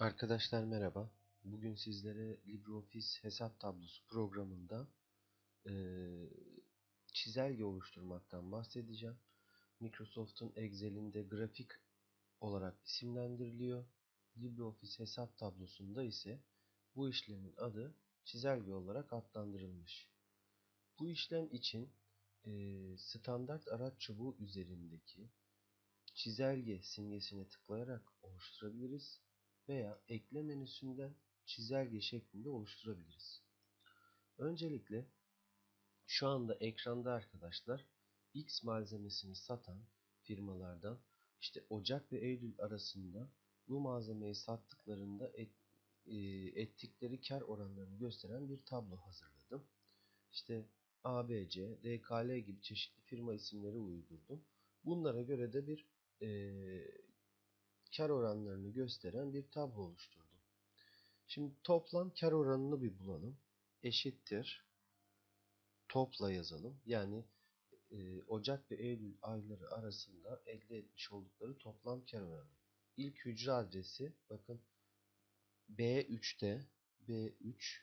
Arkadaşlar merhaba. Bugün sizlere LibreOffice hesap tablosu programında e, çizelge oluşturmaktan bahsedeceğim. Microsoft'un Excel'inde grafik olarak isimlendiriliyor. LibreOffice hesap tablosunda ise bu işlemin adı çizelge olarak adlandırılmış. Bu işlem için e, standart araç çubuğu üzerindeki çizelge simgesine tıklayarak oluşturabiliriz veya ekle menüsünden çizelge şeklinde oluşturabiliriz. Öncelikle şu anda ekranda arkadaşlar X malzemesini satan firmalardan işte Ocak ve Eylül arasında bu malzemeyi sattıklarında et, e, ettikleri kar oranlarını gösteren bir tablo hazırladım. İşte ABC, DKL gibi çeşitli firma isimleri uydurdum. Bunlara göre de bir e, kar oranlarını gösteren bir tablo oluşturdum. Şimdi toplam kar oranını bir bulalım. Eşittir. Topla yazalım. Yani e, Ocak ve Eylül ayları arasında elde etmiş oldukları toplam kar oranı. İlk hücre adresi bakın B3'te B3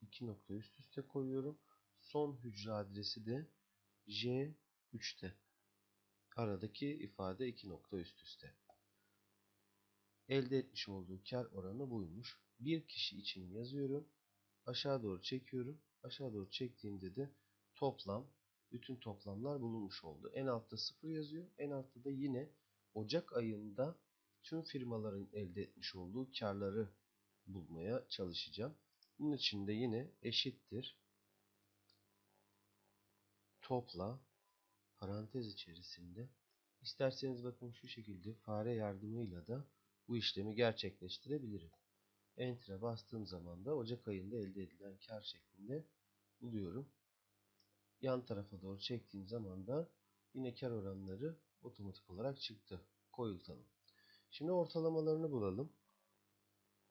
iki nokta üst üste koyuyorum. Son hücre adresi de J3'te. Aradaki ifade iki nokta üst üste elde etmiş olduğu kar oranı buymuş. Bir kişi için yazıyorum. Aşağı doğru çekiyorum. Aşağı doğru çektiğimde de toplam, bütün toplamlar bulunmuş oldu. En altta 0 yazıyor. En altta da yine Ocak ayında tüm firmaların elde etmiş olduğu karları bulmaya çalışacağım. Bunun için de yine eşittir topla parantez içerisinde isterseniz bakın şu şekilde fare yardımıyla da bu işlemi gerçekleştirebilirim. Enter'a bastığım zaman da Ocak ayında elde edilen kar şeklinde buluyorum. Yan tarafa doğru çektiğim zaman da yine kar oranları otomatik olarak çıktı. Koyultalım. Şimdi ortalamalarını bulalım.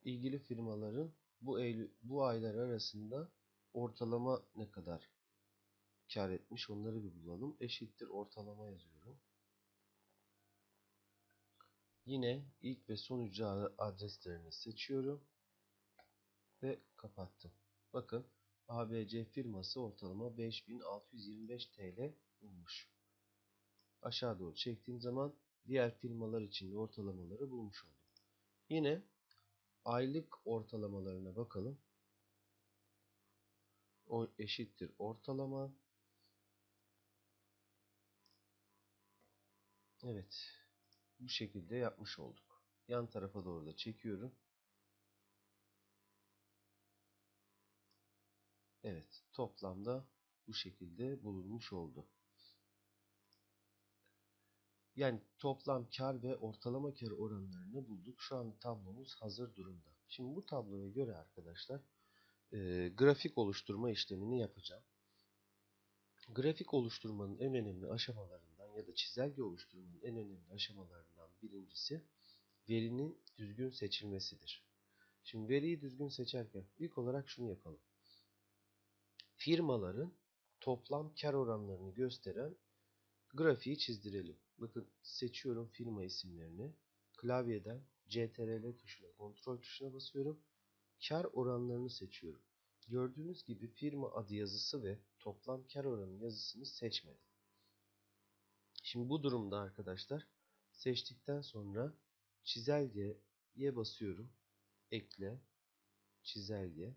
İlgili firmaların bu Eylül, bu aylar arasında ortalama ne kadar kar etmiş onları bir bulalım. Eşittir ortalama yazıyorum. Yine ilk ve son hücre adreslerini seçiyorum ve kapattım. Bakın ABC firması ortalama 5625 TL bulmuş. Aşağı doğru çektiğim zaman diğer firmalar için de ortalamaları bulmuş oldum. Yine aylık ortalamalarına bakalım. O eşittir ortalama. Evet bu şekilde yapmış olduk. Yan tarafa doğru da çekiyorum. Evet toplamda bu şekilde bulunmuş oldu. Yani toplam kar ve ortalama kar oranlarını bulduk. Şu an tablomuz hazır durumda. Şimdi bu tabloya göre arkadaşlar e, grafik oluşturma işlemini yapacağım. Grafik oluşturmanın en önemli aşamalarından ya da çizelge oluşturmanın en önemli aşamalarından birincisi verinin düzgün seçilmesidir. Şimdi veriyi düzgün seçerken ilk olarak şunu yapalım. Firmaların toplam kar oranlarını gösteren grafiği çizdirelim. Bakın seçiyorum firma isimlerini. Klavyeden CTRL tuşuna, kontrol tuşuna basıyorum. Kar oranlarını seçiyorum. Gördüğünüz gibi firma adı yazısı ve toplam kar oranı yazısını seçmedim. Şimdi bu durumda arkadaşlar seçtikten sonra çizelgeye basıyorum. Ekle çizelge.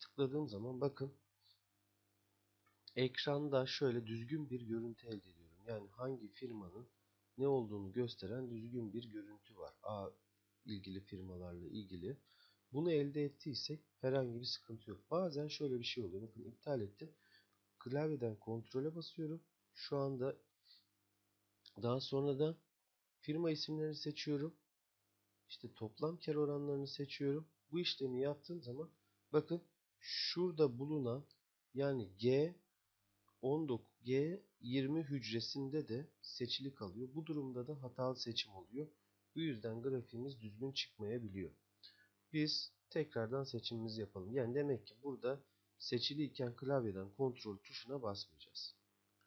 Tıkladığım zaman bakın ekranda şöyle düzgün bir görüntü elde ediyorum. Yani hangi firmanın ne olduğunu gösteren düzgün bir görüntü var. A ilgili firmalarla ilgili. Bunu elde ettiysek herhangi bir sıkıntı yok. Bazen şöyle bir şey oluyor. Bakın iptal ettim. Klavyeden kontrole basıyorum. Şu anda daha sonra da firma isimlerini seçiyorum. İşte toplam kar oranlarını seçiyorum. Bu işlemi yaptığım zaman bakın şurada bulunan yani G 19 G 20 hücresinde de seçili kalıyor. Bu durumda da hatalı seçim oluyor. Bu yüzden grafiğimiz düzgün çıkmayabiliyor biz tekrardan seçimimizi yapalım. Yani demek ki burada seçiliyken klavyeden kontrol tuşuna basmayacağız.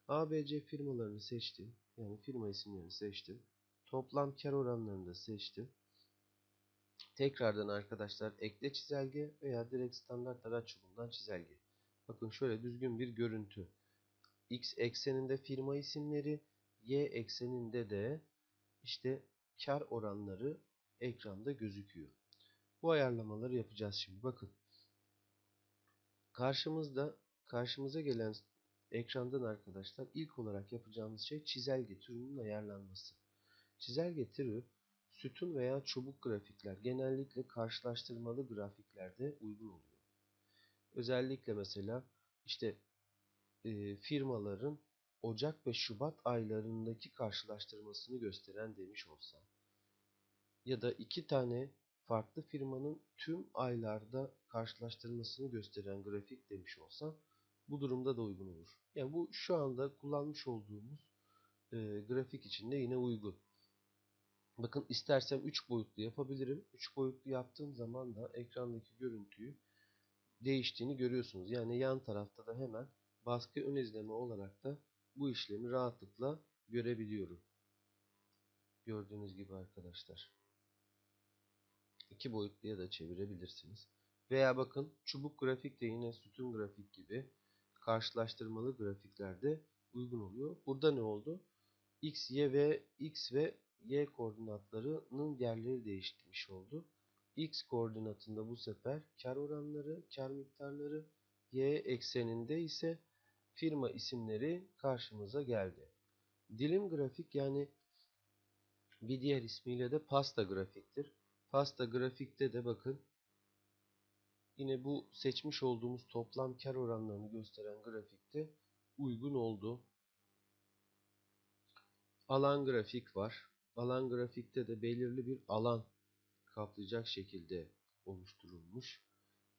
ABC firmalarını seçtim. Yani firma isimlerini seçtim. Toplam kar oranlarını da seçtim. Tekrardan arkadaşlar ekle çizelge veya direkt standart araç yolundan çizelge. Bakın şöyle düzgün bir görüntü. X ekseninde firma isimleri, Y ekseninde de işte kar oranları ekranda gözüküyor. Bu ayarlamaları yapacağız şimdi. Bakın. Karşımızda karşımıza gelen ekrandan arkadaşlar ilk olarak yapacağımız şey çizelge türünün ayarlanması. Çizelge türü sütun veya çubuk grafikler genellikle karşılaştırmalı grafiklerde uygun oluyor. Özellikle mesela işte e, firmaların Ocak ve Şubat aylarındaki karşılaştırmasını gösteren demiş olsam ya da iki tane farklı firmanın tüm aylarda karşılaştırmasını gösteren grafik demiş olsam bu durumda da uygun olur. Yani bu şu anda kullanmış olduğumuz e, grafik için de yine uygun. Bakın istersem 3 boyutlu yapabilirim. 3 boyutlu yaptığım zaman da ekrandaki görüntüyü değiştiğini görüyorsunuz. Yani yan tarafta da hemen baskı ön izleme olarak da bu işlemi rahatlıkla görebiliyorum. Gördüğünüz gibi arkadaşlar. İki boyutluya da çevirebilirsiniz. Veya bakın çubuk grafik de yine sütun grafik gibi karşılaştırmalı grafiklerde uygun oluyor. Burada ne oldu? X, Y ve X ve Y koordinatlarının yerleri değişmiş oldu. X koordinatında bu sefer kar oranları, kar miktarları, Y ekseninde ise firma isimleri karşımıza geldi. Dilim grafik yani bir diğer ismiyle de pasta grafiktir. Pasta grafikte de bakın yine bu seçmiş olduğumuz toplam kar oranlarını gösteren grafikte uygun oldu. Alan grafik var. Alan grafikte de belirli bir alan kaplayacak şekilde oluşturulmuş.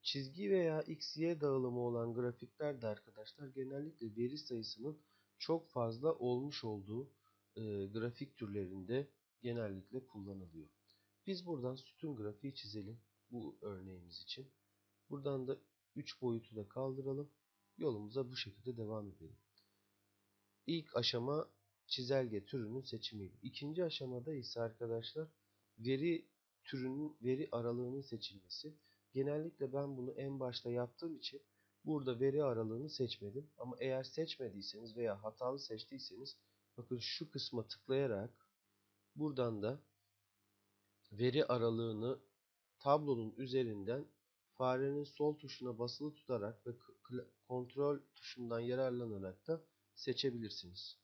Çizgi veya x-y dağılımı olan grafikler de arkadaşlar genellikle veri sayısının çok fazla olmuş olduğu e, grafik türlerinde genellikle kullanılıyor. Biz buradan sütun grafiği çizelim bu örneğimiz için. Buradan da 3 boyutu da kaldıralım. Yolumuza bu şekilde devam edelim. İlk aşama çizelge türünün seçimiydi. İkinci aşamada ise arkadaşlar veri türünün veri aralığının seçilmesi. Genellikle ben bunu en başta yaptığım için burada veri aralığını seçmedim. Ama eğer seçmediyseniz veya hatalı seçtiyseniz bakın şu kısma tıklayarak buradan da veri aralığını tablonun üzerinden farenin sol tuşuna basılı tutarak ve kontrol tuşundan yararlanarak da seçebilirsiniz.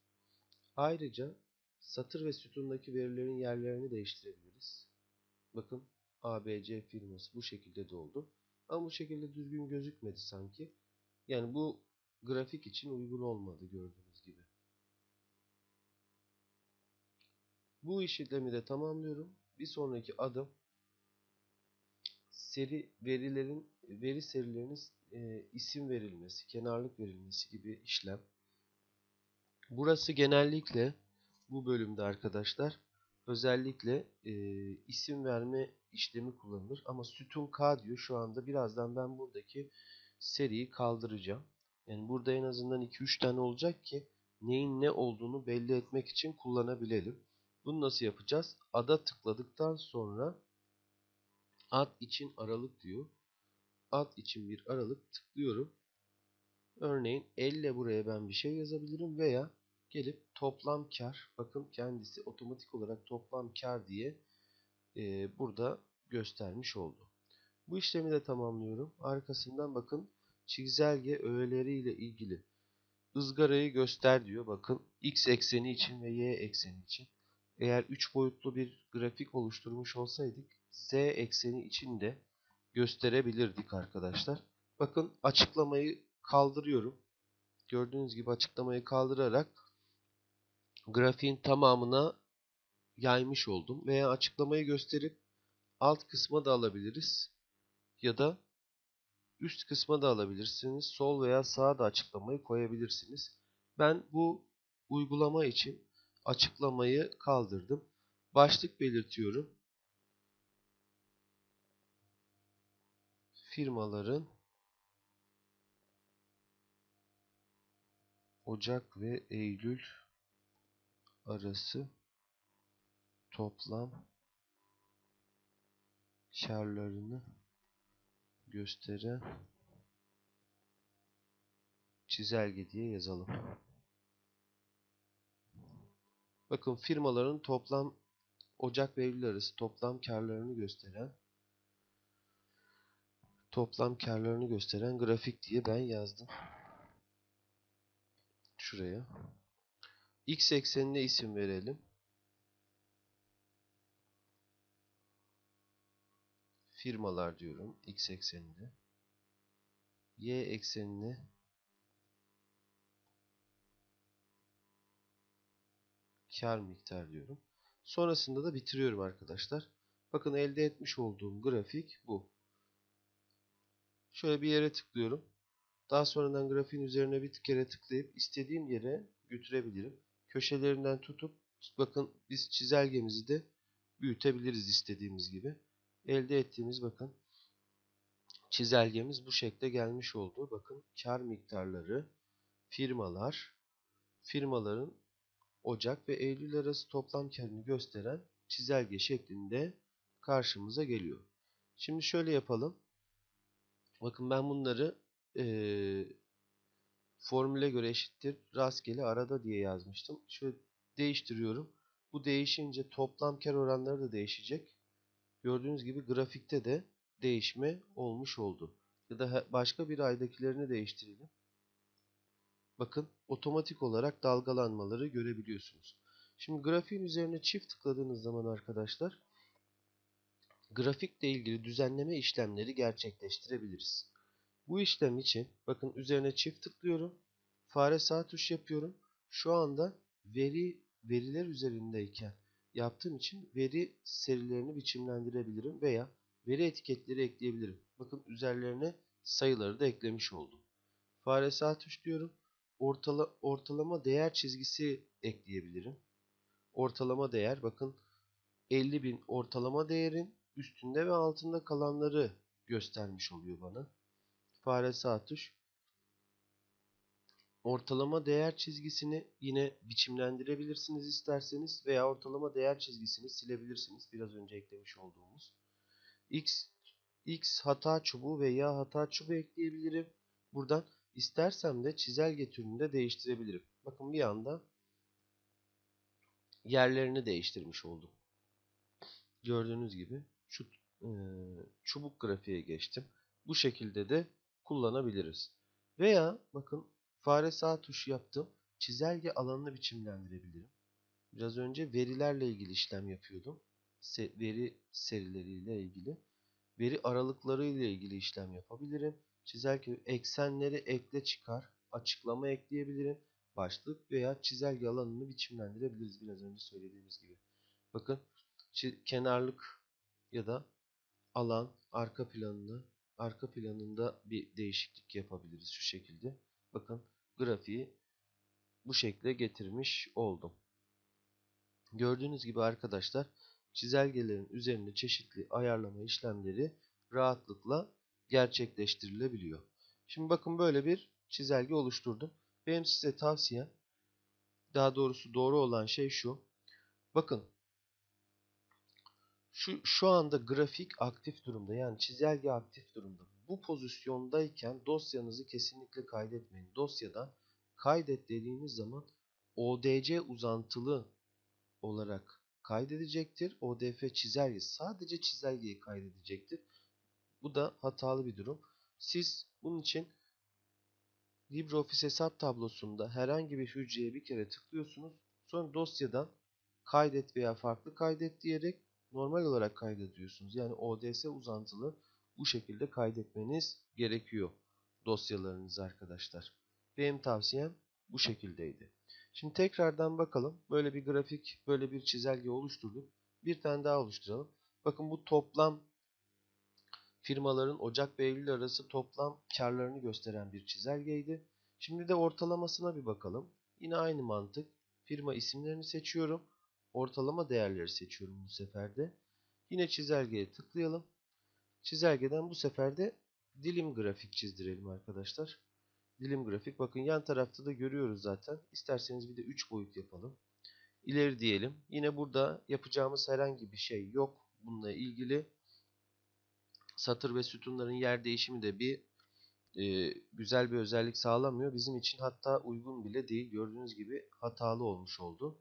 Ayrıca satır ve sütundaki verilerin yerlerini değiştirebiliriz. Bakın ABC firması bu şekilde de oldu. Ama bu şekilde düzgün gözükmedi sanki. Yani bu grafik için uygun olmadı gördüğünüz gibi. Bu işlemi de tamamlıyorum. Bir sonraki adım seri verilerin veri serilerinin e, isim verilmesi, kenarlık verilmesi gibi işlem. Burası genellikle bu bölümde arkadaşlar özellikle e, isim verme işlemi kullanılır. Ama sütun K diyor şu anda. Birazdan ben buradaki seriyi kaldıracağım. Yani burada en azından 2-3 tane olacak ki neyin ne olduğunu belli etmek için kullanabilelim. Bunu nasıl yapacağız? Ada tıkladıktan sonra ad için aralık diyor. Ad için bir aralık tıklıyorum. Örneğin elle buraya ben bir şey yazabilirim veya gelip toplam kar bakın kendisi otomatik olarak toplam kar diye e, burada göstermiş oldu. Bu işlemi de tamamlıyorum. Arkasından bakın çizelge öğeleri ile ilgili ızgarayı göster diyor. Bakın x ekseni için ve y ekseni için. Eğer 3 boyutlu bir grafik oluşturmuş olsaydık z ekseni için de gösterebilirdik arkadaşlar. Bakın açıklamayı kaldırıyorum. Gördüğünüz gibi açıklamayı kaldırarak grafiğin tamamına yaymış oldum. Veya açıklamayı gösterip alt kısma da alabiliriz. Ya da üst kısma da alabilirsiniz. Sol veya sağa da açıklamayı koyabilirsiniz. Ben bu uygulama için açıklamayı kaldırdım. Başlık belirtiyorum. Firmaların Ocak ve Eylül arası toplam karlarını gösteren çizelge diye yazalım. Bakın firmaların toplam Ocak ve Eylül arası toplam karlarını gösteren toplam karlarını gösteren grafik diye ben yazdım. Şuraya. X eksenine isim verelim. Firmalar diyorum X ekseninde. Y eksenine kar miktar diyorum. Sonrasında da bitiriyorum arkadaşlar. Bakın elde etmiş olduğum grafik bu. Şöyle bir yere tıklıyorum. Daha sonradan grafiğin üzerine bir kere tıklayıp istediğim yere götürebilirim. Köşelerinden tutup bakın biz çizelgemizi de büyütebiliriz istediğimiz gibi. Elde ettiğimiz bakın çizelgemiz bu şekilde gelmiş oldu. Bakın kar miktarları, firmalar, firmaların Ocak ve Eylül arası toplam karını gösteren çizelge şeklinde karşımıza geliyor. Şimdi şöyle yapalım. Bakın ben bunları e, formüle göre eşittir rastgele arada diye yazmıştım. Şöyle değiştiriyorum. Bu değişince toplam kar oranları da değişecek. Gördüğünüz gibi grafikte de değişme olmuş oldu. Ya da başka bir aydakilerini değiştirelim. Bakın otomatik olarak dalgalanmaları görebiliyorsunuz. Şimdi grafiğin üzerine çift tıkladığınız zaman arkadaşlar grafikle ilgili düzenleme işlemleri gerçekleştirebiliriz. Bu işlem için bakın üzerine çift tıklıyorum. Fare sağ tuş yapıyorum. Şu anda veri veriler üzerindeyken yaptığım için veri serilerini biçimlendirebilirim veya veri etiketleri ekleyebilirim. Bakın üzerlerine sayıları da eklemiş oldum. Fare sağ tuş diyorum. Ortala, ortalama değer çizgisi ekleyebilirim. Ortalama değer bakın 50.000 ortalama değerin üstünde ve altında kalanları göstermiş oluyor bana. Fare sağ. Ortalama değer çizgisini yine biçimlendirebilirsiniz isterseniz veya ortalama değer çizgisini silebilirsiniz. Biraz önce eklemiş olduğumuz. X, X hata çubuğu veya hata çubuğu ekleyebilirim. Buradan istersem de çizelge türünü de değiştirebilirim. Bakın bir anda yerlerini değiştirmiş oldum. Gördüğünüz gibi şu e, çubuk grafiğe geçtim. Bu şekilde de kullanabiliriz. Veya bakın fare sağ tuş yaptım. Çizelge alanını biçimlendirebilirim. Biraz önce verilerle ilgili işlem yapıyordum. Se veri serileriyle ilgili. Veri aralıkları ile ilgili işlem yapabilirim. Çizelge eksenleri ekle çıkar. Açıklama ekleyebilirim. Başlık veya çizelge alanını biçimlendirebiliriz. Biraz önce söylediğimiz gibi. Bakın kenarlık ya da alan arka planını arka planında bir değişiklik yapabiliriz şu şekilde. Bakın grafiği bu şekilde getirmiş oldum. Gördüğünüz gibi arkadaşlar çizelgelerin üzerinde çeşitli ayarlama işlemleri rahatlıkla gerçekleştirilebiliyor. Şimdi bakın böyle bir çizelge oluşturdum. Benim size tavsiyem daha doğrusu doğru olan şey şu. Bakın şu, şu anda grafik aktif durumda yani çizelge aktif durumda. Bu pozisyondayken dosyanızı kesinlikle kaydetmeyin. Dosyadan kaydet dediğiniz zaman ODC uzantılı olarak kaydedecektir. ODF çizelge sadece çizelgeyi kaydedecektir. Bu da hatalı bir durum. Siz bunun için LibreOffice hesap tablosunda herhangi bir hücreye bir kere tıklıyorsunuz. Sonra dosyadan kaydet veya farklı kaydet diyerek normal olarak kaydediyorsunuz. Yani ODS uzantılı bu şekilde kaydetmeniz gerekiyor dosyalarınız arkadaşlar. Benim tavsiyem bu şekildeydi. Şimdi tekrardan bakalım. Böyle bir grafik, böyle bir çizelge oluşturduk. Bir tane daha oluşturalım. Bakın bu toplam firmaların Ocak ve Eylül arası toplam karlarını gösteren bir çizelgeydi. Şimdi de ortalamasına bir bakalım. Yine aynı mantık. Firma isimlerini seçiyorum. Ortalama değerleri seçiyorum bu sefer de. Yine çizelgeye tıklayalım. Çizelgeden bu sefer de dilim grafik çizdirelim arkadaşlar. Dilim grafik. Bakın yan tarafta da görüyoruz zaten. İsterseniz bir de 3 boyut yapalım. İleri diyelim. Yine burada yapacağımız herhangi bir şey yok bununla ilgili. satır ve sütunların yer değişimi de bir e, güzel bir özellik sağlamıyor. Bizim için hatta uygun bile değil. Gördüğünüz gibi hatalı olmuş oldu.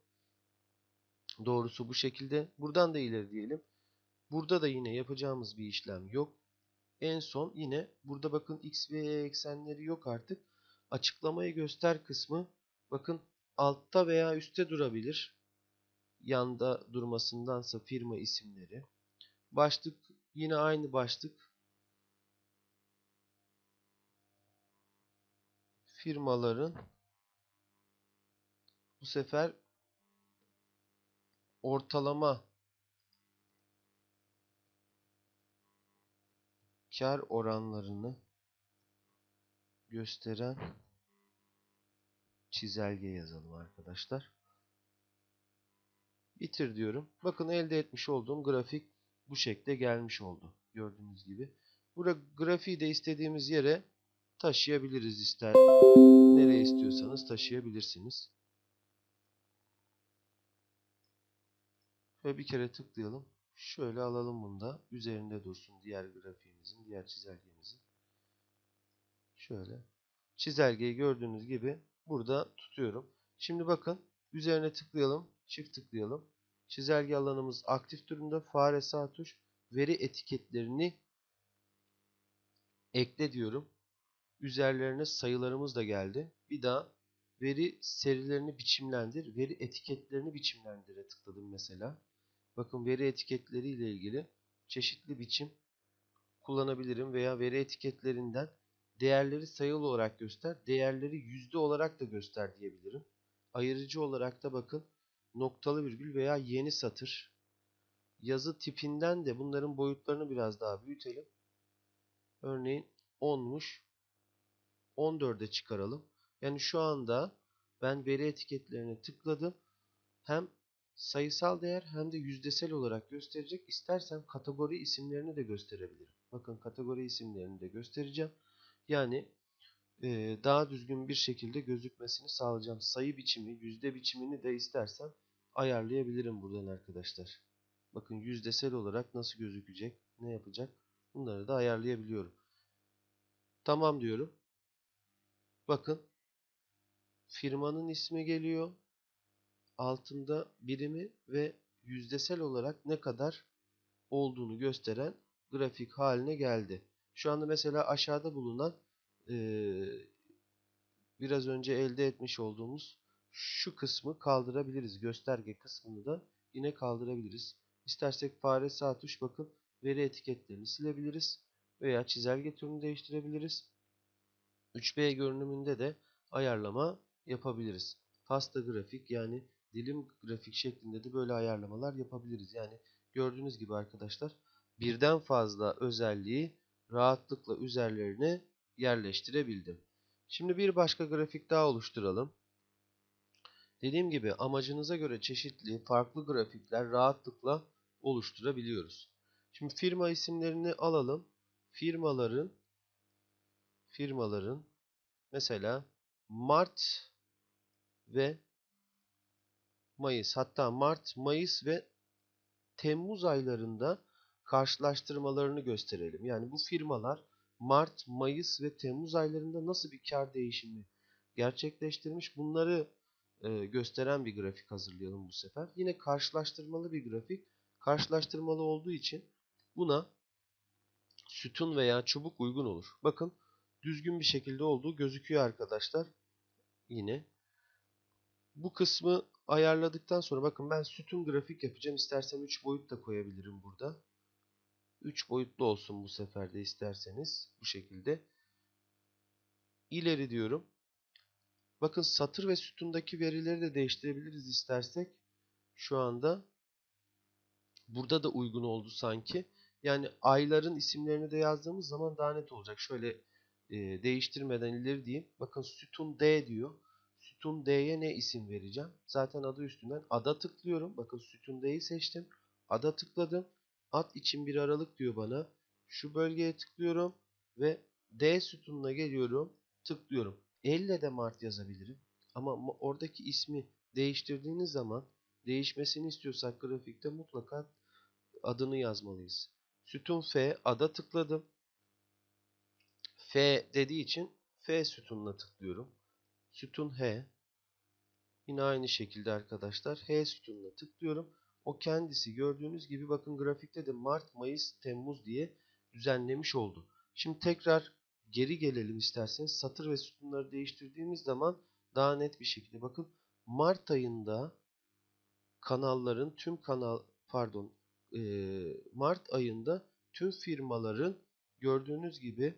Doğrusu bu şekilde. Buradan da ileri diyelim. Burada da yine yapacağımız bir işlem yok. En son yine burada bakın x ve y eksenleri yok artık. Açıklamayı göster kısmı bakın altta veya üstte durabilir. Yanda durmasındansa firma isimleri. Başlık yine aynı başlık. Firmaların bu sefer ortalama kar oranlarını gösteren çizelge yazalım arkadaşlar. Bitir diyorum. Bakın elde etmiş olduğum grafik bu şekilde gelmiş oldu. Gördüğünüz gibi. Burada grafiği de istediğimiz yere taşıyabiliriz ister. Nereye istiyorsanız taşıyabilirsiniz. Ve bir kere tıklayalım. Şöyle alalım bunu da. Üzerinde dursun diğer grafiğimizin, diğer çizelgemizin. Şöyle. Çizelgeyi gördüğünüz gibi burada tutuyorum. Şimdi bakın üzerine tıklayalım. Çift tıklayalım. Çizelge alanımız aktif durumda. Fare sağ tuş. Veri etiketlerini ekle diyorum. Üzerlerine sayılarımız da geldi. Bir daha veri serilerini biçimlendir. Veri etiketlerini biçimlendire tıkladım mesela. Bakın veri etiketleri ile ilgili çeşitli biçim kullanabilirim veya veri etiketlerinden değerleri sayılı olarak göster, değerleri yüzde olarak da göster diyebilirim. Ayırıcı olarak da bakın noktalı virgül veya yeni satır. Yazı tipinden de bunların boyutlarını biraz daha büyütelim. Örneğin 10'muş. 14'e çıkaralım. Yani şu anda ben veri etiketlerine tıkladım. Hem sayısal değer hem de yüzdesel olarak gösterecek. İstersem kategori isimlerini de gösterebilirim. Bakın kategori isimlerini de göstereceğim. Yani e, daha düzgün bir şekilde gözükmesini sağlayacağım. Sayı biçimi, yüzde biçimini de istersem ayarlayabilirim buradan arkadaşlar. Bakın yüzdesel olarak nasıl gözükecek, ne yapacak bunları da ayarlayabiliyorum. Tamam diyorum. Bakın firmanın ismi geliyor altında birimi ve yüzdesel olarak ne kadar olduğunu gösteren grafik haline geldi. Şu anda mesela aşağıda bulunan e, biraz önce elde etmiş olduğumuz şu kısmı kaldırabiliriz. Gösterge kısmını da yine kaldırabiliriz. İstersek fare sağ tuş bakın veri etiketlerini silebiliriz veya çizelge türünü değiştirebiliriz. 3B görünümünde de ayarlama yapabiliriz. Pasta grafik yani dilim grafik şeklinde de böyle ayarlamalar yapabiliriz. Yani gördüğünüz gibi arkadaşlar birden fazla özelliği rahatlıkla üzerlerine yerleştirebildim. Şimdi bir başka grafik daha oluşturalım. Dediğim gibi amacınıza göre çeşitli farklı grafikler rahatlıkla oluşturabiliyoruz. Şimdi firma isimlerini alalım. Firmaların firmaların mesela Mart ve Mayıs hatta Mart, Mayıs ve Temmuz aylarında karşılaştırmalarını gösterelim. Yani bu firmalar Mart, Mayıs ve Temmuz aylarında nasıl bir kar değişimi gerçekleştirmiş bunları e, gösteren bir grafik hazırlayalım bu sefer. Yine karşılaştırmalı bir grafik. Karşılaştırmalı olduğu için buna sütun veya çubuk uygun olur. Bakın düzgün bir şekilde olduğu gözüküyor arkadaşlar. Yine bu kısmı ayarladıktan sonra bakın ben sütun grafik yapacağım. İstersem 3 boyut da koyabilirim burada. 3 boyutlu olsun bu sefer de isterseniz bu şekilde. İleri diyorum. Bakın satır ve sütundaki verileri de değiştirebiliriz istersek. Şu anda burada da uygun oldu sanki. Yani ayların isimlerini de yazdığımız zaman daha net olacak. Şöyle e, değiştirmeden ileri diyeyim. Bakın sütun D diyor sütun D'ye ne isim vereceğim? Zaten adı üstünden ada tıklıyorum. Bakın sütun D'yi seçtim. Ada tıkladım. Ad için bir aralık diyor bana. Şu bölgeye tıklıyorum ve D sütununa geliyorum. Tıklıyorum. Elle de Mart yazabilirim. Ama oradaki ismi değiştirdiğiniz zaman değişmesini istiyorsak grafikte mutlaka adını yazmalıyız. Sütun F ada tıkladım. F dediği için F sütununa tıklıyorum. Sütun H. Yine aynı şekilde arkadaşlar H sütununa tıklıyorum. O kendisi gördüğünüz gibi bakın grafikte de Mart, Mayıs, Temmuz diye düzenlemiş oldu. Şimdi tekrar geri gelelim isterseniz. Satır ve sütunları değiştirdiğimiz zaman daha net bir şekilde bakın Mart ayında kanalların tüm kanal pardon Mart ayında tüm firmaların gördüğünüz gibi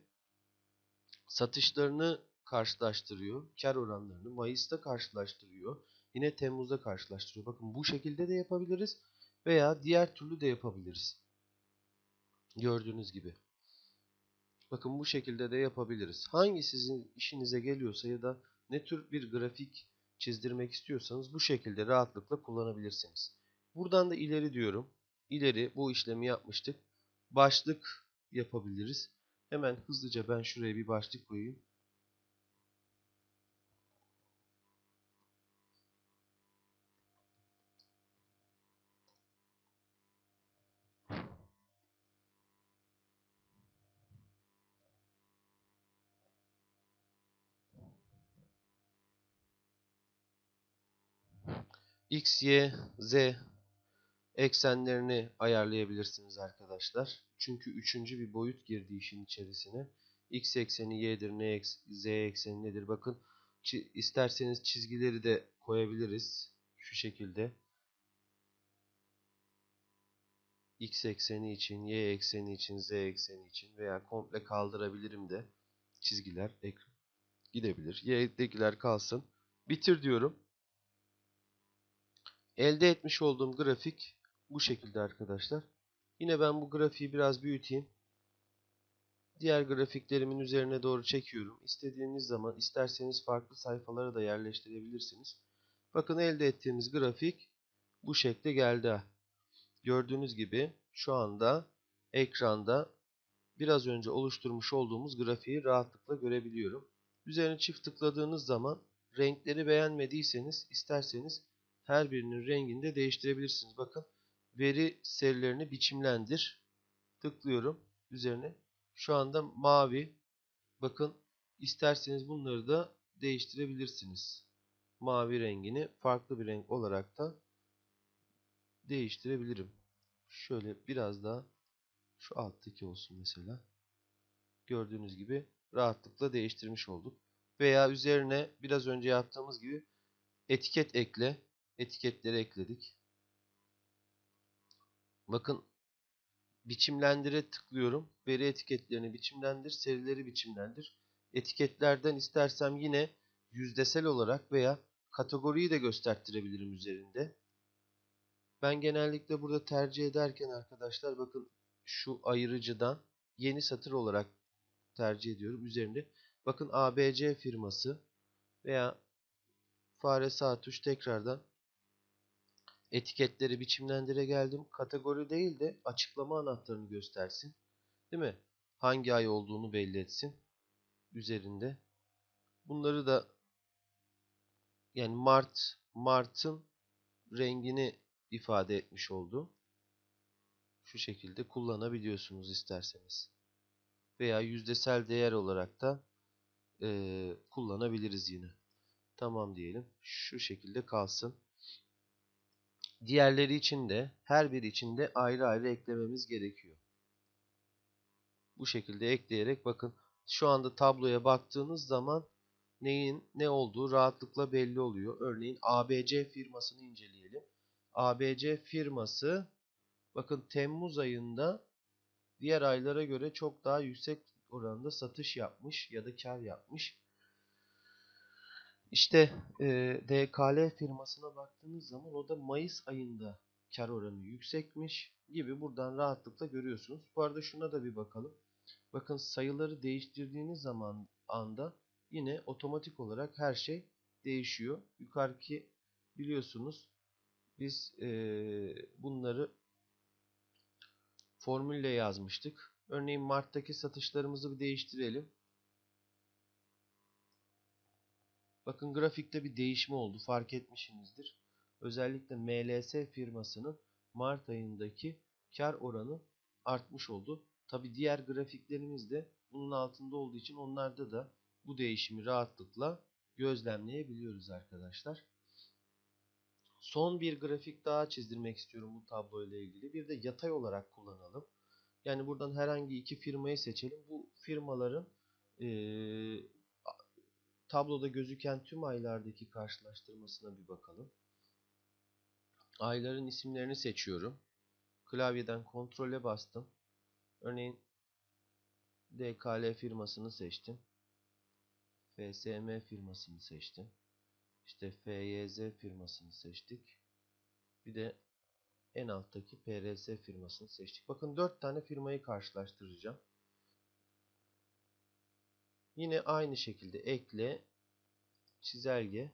satışlarını karşılaştırıyor. Kar oranlarını Mayıs'ta karşılaştırıyor. Yine Temmuz'da karşılaştırıyor. Bakın bu şekilde de yapabiliriz veya diğer türlü de yapabiliriz. Gördüğünüz gibi. Bakın bu şekilde de yapabiliriz. Hangi sizin işinize geliyorsa ya da ne tür bir grafik çizdirmek istiyorsanız bu şekilde rahatlıkla kullanabilirsiniz. Buradan da ileri diyorum. İleri bu işlemi yapmıştık. Başlık yapabiliriz. Hemen hızlıca ben şuraya bir başlık koyayım. X, Y, Z eksenlerini ayarlayabilirsiniz arkadaşlar. Çünkü üçüncü bir boyut girdi işin içerisine. X ekseni Y'dir, ne Z ekseni nedir? Bakın isterseniz çizgileri de koyabiliriz. Şu şekilde. X ekseni için, Y ekseni için, Z ekseni için veya komple kaldırabilirim de çizgiler gidebilir. Y'dekiler kalsın. Bitir diyorum. Elde etmiş olduğum grafik bu şekilde arkadaşlar. Yine ben bu grafiği biraz büyüteyim. Diğer grafiklerimin üzerine doğru çekiyorum. İstediğiniz zaman isterseniz farklı sayfalara da yerleştirebilirsiniz. Bakın elde ettiğimiz grafik bu şekilde geldi. Gördüğünüz gibi şu anda ekranda biraz önce oluşturmuş olduğumuz grafiği rahatlıkla görebiliyorum. Üzerine çift tıkladığınız zaman renkleri beğenmediyseniz isterseniz her birinin rengini de değiştirebilirsiniz. Bakın veri serilerini biçimlendir. Tıklıyorum üzerine. Şu anda mavi. Bakın isterseniz bunları da değiştirebilirsiniz. Mavi rengini farklı bir renk olarak da değiştirebilirim. Şöyle biraz daha şu alttaki olsun mesela. Gördüğünüz gibi rahatlıkla değiştirmiş olduk. Veya üzerine biraz önce yaptığımız gibi etiket ekle etiketleri ekledik. Bakın biçimlendire tıklıyorum. Veri etiketlerini biçimlendir, serileri biçimlendir. Etiketlerden istersem yine yüzdesel olarak veya kategoriyi de gösterttirebilirim üzerinde. Ben genellikle burada tercih ederken arkadaşlar bakın şu ayırıcıdan yeni satır olarak tercih ediyorum. Üzerinde bakın ABC firması veya fare sağ tuş tekrardan etiketleri biçimlendire geldim. Kategori değil de açıklama anahtarını göstersin. Değil mi? Hangi ay olduğunu belli etsin. Üzerinde. Bunları da yani Mart, Mart'ın rengini ifade etmiş oldu. Şu şekilde kullanabiliyorsunuz isterseniz. Veya yüzdesel değer olarak da e, kullanabiliriz yine. Tamam diyelim. Şu şekilde kalsın. Diğerleri için de her biri için de ayrı ayrı eklememiz gerekiyor. Bu şekilde ekleyerek bakın şu anda tabloya baktığınız zaman neyin ne olduğu rahatlıkla belli oluyor. Örneğin ABC firmasını inceleyelim. ABC firması bakın Temmuz ayında diğer aylara göre çok daha yüksek oranda satış yapmış ya da kar yapmış. İşte e, DKL firmasına baktığınız zaman o da Mayıs ayında kar oranı yüksekmiş gibi buradan rahatlıkla görüyorsunuz. Bu arada şuna da bir bakalım. Bakın sayıları değiştirdiğiniz zaman anda yine otomatik olarak her şey değişiyor. Yukarıki biliyorsunuz biz e, bunları formülle yazmıştık. Örneğin Mart'taki satışlarımızı bir değiştirelim. Bakın grafikte bir değişme oldu. Fark etmişsinizdir. Özellikle MLS firmasının Mart ayındaki kar oranı artmış oldu. Tabi diğer grafiklerimiz de bunun altında olduğu için onlarda da bu değişimi rahatlıkla gözlemleyebiliyoruz arkadaşlar. Son bir grafik daha çizdirmek istiyorum bu tablo ile ilgili. Bir de yatay olarak kullanalım. Yani buradan herhangi iki firmayı seçelim. Bu firmaların tabloda gözüken tüm aylardaki karşılaştırmasına bir bakalım. Ayların isimlerini seçiyorum. Klavyeden kontrole bastım. Örneğin DKL firmasını seçtim. FSM firmasını seçtim. İşte FYZ firmasını seçtik. Bir de en alttaki PRS firmasını seçtik. Bakın 4 tane firmayı karşılaştıracağım. Yine aynı şekilde ekle çizelge.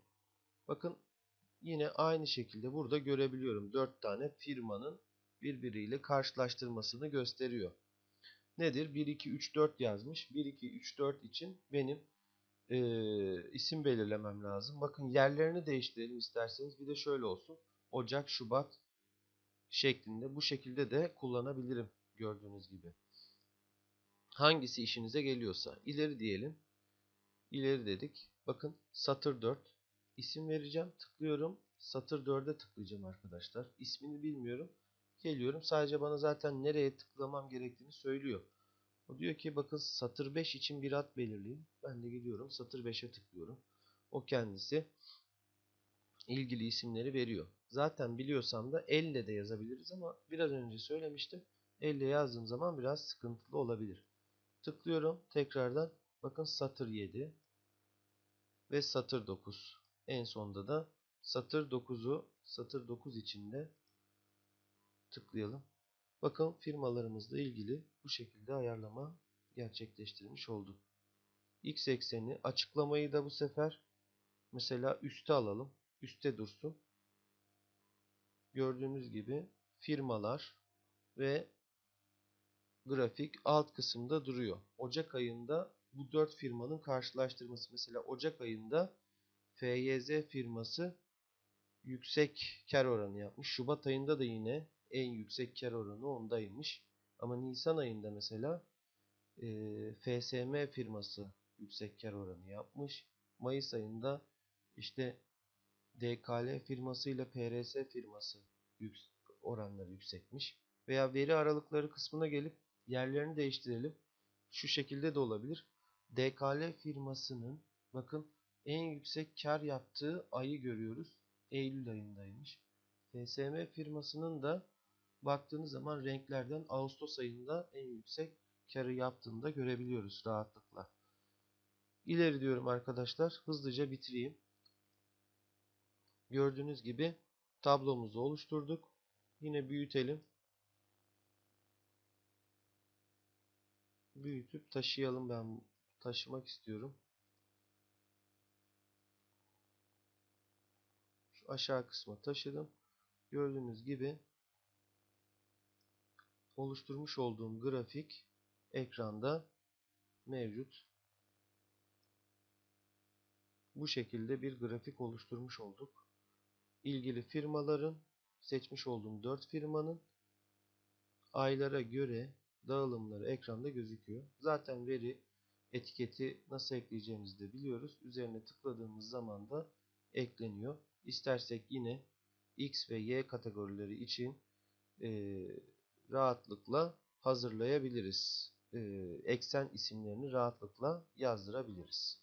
Bakın yine aynı şekilde burada görebiliyorum. 4 tane firmanın birbiriyle karşılaştırmasını gösteriyor. Nedir? 1, 2, 3, 4 yazmış. 1, 2, 3, 4 için benim e, isim belirlemem lazım. Bakın yerlerini değiştirelim isterseniz. Bir de şöyle olsun. Ocak, Şubat şeklinde. Bu şekilde de kullanabilirim. Gördüğünüz gibi. Hangisi işinize geliyorsa. ileri diyelim. İleri dedik. Bakın satır 4. İsim vereceğim. Tıklıyorum. Satır 4'e tıklayacağım arkadaşlar. İsmini bilmiyorum. Geliyorum. Sadece bana zaten nereye tıklamam gerektiğini söylüyor. O diyor ki bakın satır 5 için bir ad belirleyin. Ben de gidiyorum satır 5'e tıklıyorum. O kendisi ilgili isimleri veriyor. Zaten biliyorsam da elle de yazabiliriz ama biraz önce söylemiştim. Elle yazdığım zaman biraz sıkıntılı olabilir. Tıklıyorum tekrardan. Bakın satır 7 ve satır 9. En sonda da satır 9'u satır 9 içinde tıklayalım. Bakın firmalarımızla ilgili bu şekilde ayarlama gerçekleştirmiş olduk. X ekseni açıklamayı da bu sefer mesela üste alalım. Üste dursun. Gördüğünüz gibi firmalar ve grafik alt kısımda duruyor. Ocak ayında bu dört firmanın karşılaştırması. Mesela Ocak ayında FYZ firması yüksek kar oranı yapmış. Şubat ayında da yine en yüksek kar oranı ondaymış. Ama Nisan ayında mesela e, FSM firması yüksek kar oranı yapmış. Mayıs ayında işte DKL firması ile PRS firması oranları yüksekmiş. Veya veri aralıkları kısmına gelip yerlerini değiştirelim. Şu şekilde de olabilir. DKL firmasının bakın en yüksek kar yaptığı ayı görüyoruz. Eylül ayındaymış. FSM firmasının da baktığınız zaman renklerden Ağustos ayında en yüksek karı yaptığını da görebiliyoruz rahatlıkla. İleri diyorum arkadaşlar. Hızlıca bitireyim. Gördüğünüz gibi tablomuzu oluşturduk. Yine büyütelim. Büyütüp taşıyalım ben taşımak istiyorum. Şu aşağı kısma taşıdım. Gördüğünüz gibi oluşturmuş olduğum grafik ekranda mevcut. Bu şekilde bir grafik oluşturmuş olduk. İlgili firmaların seçmiş olduğum 4 firmanın aylara göre dağılımları ekranda gözüküyor. Zaten veri etiketi nasıl ekleyeceğimizi de biliyoruz. Üzerine tıkladığımız zaman da ekleniyor. İstersek yine X ve Y kategorileri için e, rahatlıkla hazırlayabiliriz. E, eksen isimlerini rahatlıkla yazdırabiliriz.